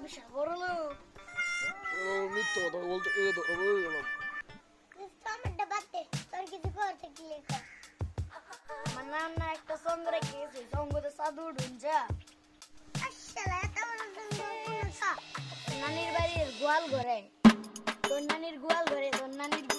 তো বিশাল বড় লোক মিথ্যা কথা বলতে এ ধরো হয়ে গেলাম আমারটা বাদে তোর কিছু করতে গেলে কর আমার নানা একটা সঙ্গ রেখে গেছে সঙ্গতে সাধু সব নানির বাড়ির গোয়াল ঘরে তোর নানির গোয়াল ঘরে তোর নানির